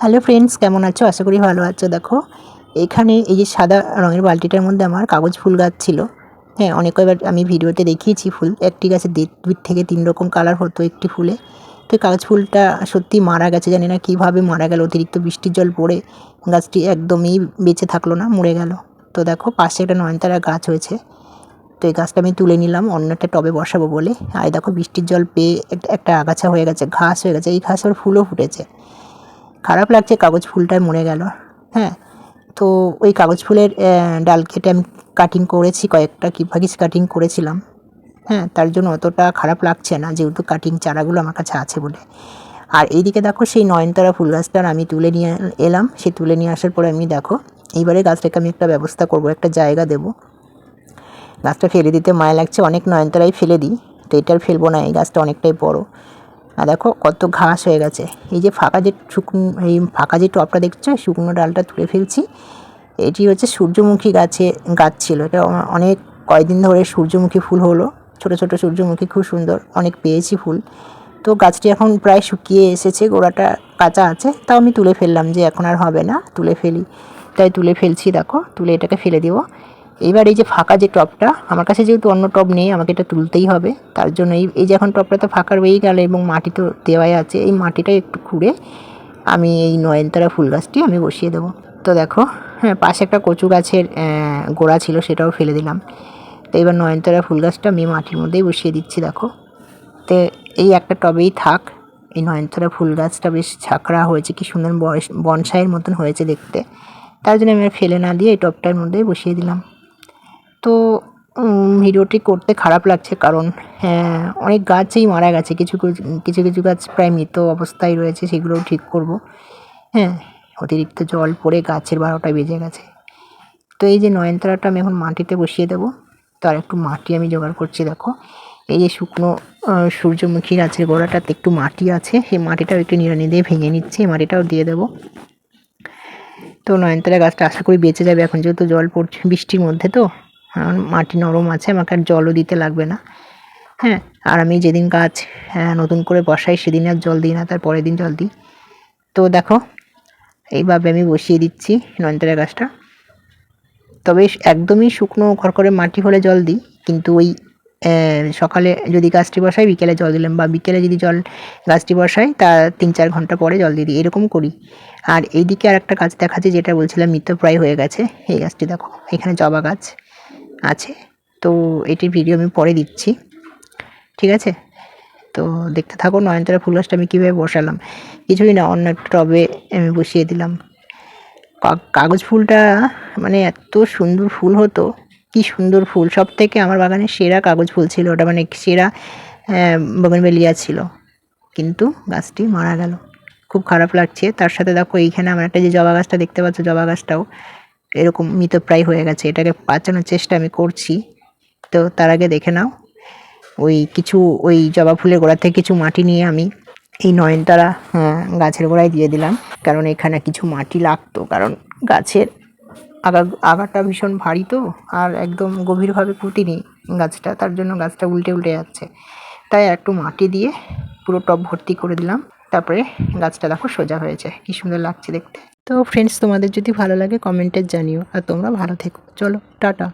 Hello friends কেমন আছো? আশা করি ভালো আছো। দেখো, এখানে এই যে সাদা রঙের বালতিটার মধ্যে আমার কাগজ ফুল গাছ ছিল। হ্যাঁ অনেক কয়েকবার আমি ভিডিওতে দেখিয়েছি ফুল। একটি গাছে দুই থেকে তিন রকম কালার হতো একটি ফুলে। তো কাগজ ফুলটা সত্যি মারা গেছে, জানি না কীভাবে মারা গেল। অতিরিক্ত বৃষ্টির জল পড়ে গাছটি একদমই বেঁচে থাকল না, মরে গেল। তো দেখো, পাশে একটা নয়নতারা গাছ হয়েছে। তো এই গাছটা আমি তুলে নিলাম, অন্য একটা টবে বসাবো বলে। আর দেখো, বৃষ্টির জল পেয়ে একটা একটা আগাছা হয়ে গেছে, ঘাস হয়ে গেছে। এই ঘাস আবার ফুলও ফুটেছে। খারাপ লাগছে, কাগজ ফুলটা মরে গেল। হ্যাঁ তো ওই কাগজ ফুলের ডাল কেটে আমি কাটিং করেছি, কয়েকটা কি ভাগিস কাটিং করেছিলাম। হ্যাঁ তার জন্য অতটা খারাপ লাগছে না, যেহেতু কাটিং চারাগুলো আমার কাছে আছে বলে। আর এইদিকে দেখো সেই নয়নতারা ফুল গাছটার আমি তুলে নিয়ে এলাম। সে তুলে নিয়ে আসার পরে আমি দেখো, এইবারে গাছটাকে আমি একটা ব্যবস্থা করব, একটা জায়গা দেবো। গাছটা ফেলে দিতে মায়া লাগছে, অনেক নয়নতারাই ফেলে দিই। তো এটার ফেলব না, এই গাছটা অনেকটাই বড়। আর দেখো কত ঘাস হয়ে গেছে। এই যে ফাঁকা যে শুকনো, এই ফাঁকা যে টপটা দেখছ শুকনো ডালটা তুলে ফেলছি। এটি হচ্ছে সূর্যমুখী গাছে, গাছ ছিল। এটা অনেক কয়েকদিন ধরে সূর্যমুখী ফুল হলো। ছোট ছোট সূর্যমুখী খুব সুন্দর। অনেক পেয়েছি ফুল। তো গাছটি এখন প্রায় শুকিয়ে এসেছে, গোড়াটা কাঁচা আছে। তাও আমি তুলে ফেললাম যে এখন আর হবে না, তুলে ফেলি। তাই তুলে ফেলছি, দেখো। তুলে এটাকে ফেলে দেবো। এইবার এই যে ফাঁকা যে টপটা, আমার কাছে যেহেতু অন্য টব নেই, আমাকে এটা তুলতেই হবে। তার জন্য এই এই যে এখন টপটা তো ফাঁকা রয়েই গেল এবং মাটি তো দেওয়াই আছে, এই মাটিটা একটু খুঁড়ে আমি এই নয়নতারা ফুল গাছটি আমি বসিয়ে দেবো। তো দেখো হ্যাঁ পাশে একটা কচু গাছের গোড়া ছিল, সেটাও ফেলে দিলাম। তো এবার নয়নতারা ফুল গাছটা আমি মাটির মধ্যেই বসিয়ে দিচ্ছি, দেখো। তো এই একটা টবেই থাক, এই নয়নতারা ফুল গাছটা বেশ ঝাঁকড়া হয়েছে, কি সুন্দর বয়স, বনসাইয়ের মতন হয়েছে দেখতে। তার জন্য আমি আর ফেলে না দিয়ে এই টবটার মধ্যেই বসিয়ে দিলাম। তো ভিডিওটি করতে খারাপ লাগছে কারণ হ্যাঁ অনেক গাছই মারা গেছে। কিছু কিছু কিছু গাছ প্রায় মৃত অবস্থায় রয়েছে, সেগুলোও ঠিক করব। হ্যাঁ অতিরিক্ত জল পড়ে গাছের বারোটা বেজে গেছে। তো এই যে নয়নতারাটা আমি এখন মাটিতে বসিয়ে দেবো। তার একটু মাটি আমি জোগাড় করছি, দেখো। এই যে শুকনো সূর্যমুখী গাছের গোড়াটাতে একটু মাটি আছে। সেই মাটিটাও একটু নিড়ানি দিয়ে ভেঙে নিচ্ছি, এই মাটিটাও দিয়ে দেবো। তো নয়নতারা গাছটা আশা করি বেঁচে যাবে। এখন যেহেতু জল পড়ছে বৃষ্টির মধ্যে তো এখন মাটি নরম আছে আমাকে আর জলও দিতে লাগবে না। হ্যাঁ আর আমি যেদিন গাছ হ্যাঁ, নতুন করে বসাই সেদিন আর জল দিই না তার পরের দিন জল দিই। তো দেখো এইভাবে আমি বসিয়ে দিচ্ছি নয়নতারা গাছটা। তবে একদমই শুকনো খড়খড়ে মাটি হলে জল দিই কিন্তু ওই সকালে যদি গাছটি বসাই বিকেলে জল দিলাম বা বিকেলে যদি জল গাছটি বসাই তা তিন চার ঘণ্টা পরে জল দিয়ে দিই এরকম করি। আর এইদিকে আর একটা গাছ দেখাচ্ছে যেটা বলছিলাম মৃতপ্রায় হয়ে গেছে এই গাছটি দেখো এখানে জবা গাছ। আছে। তো এটির ভিডিও আমি পরে দিচ্ছি। ঠিক আছে? তো দেখতে থাকো নয়নতারা ফুল গাছটা আমি কীভাবে বসালাম। কিছুই না, অন্য একটা টবে আমি বসিয়ে দিলাম। কাগজ ফুলটা মানে এত সুন্দর ফুল হতো। কি সুন্দর ফুল। সব থেকে আমার বাগানে সেরা কাগজ ফুল ছিল। ওটা মানে সেরা বগনবেলিয়া ছিল। কিন্তু গাছটি মারা গেল। খুব খারাপ লাগছে। তার সাথে দেখো এইখানে আমার একটা যে জবা গাছটা দেখতে পাচ্ছ, জবা গাছটাও। এরকম মৃতপ্রায় হয়ে গেছে। এটাকে বাঁচানোর চেষ্টা আমি করছি। তো তার আগে দেখে নাও, ওই কিছু, ওই জবা ফুলের গোড়া থেকে কিছু মাটি নিয়ে আমি এই নয়নতারা গাছের গোড়ায় দিয়ে দিলাম। কারণ এখানে কিছু মাটি লাগতো, কারণ গাছের আগা, আগাটা ভীষণ ভারী তো, আর একদম গভীরভাবে পুঁতিনি গাছটা, তার জন্য গাছটা উল্টে উল্টে যাচ্ছে। তাই একটু মাটি দিয়ে পুরো টব ভর্তি করে দিলাম। তারপরে গাছটা দেখো সোজা হয়েছে। কি সুন্দর লাগছে দেখতে। তো ফ্রেন্ডস তোমাদের যদি ভালো লাগে কমেন্টে জানিও। আর তোমরা ভালো থেকো। চলো, টাটা।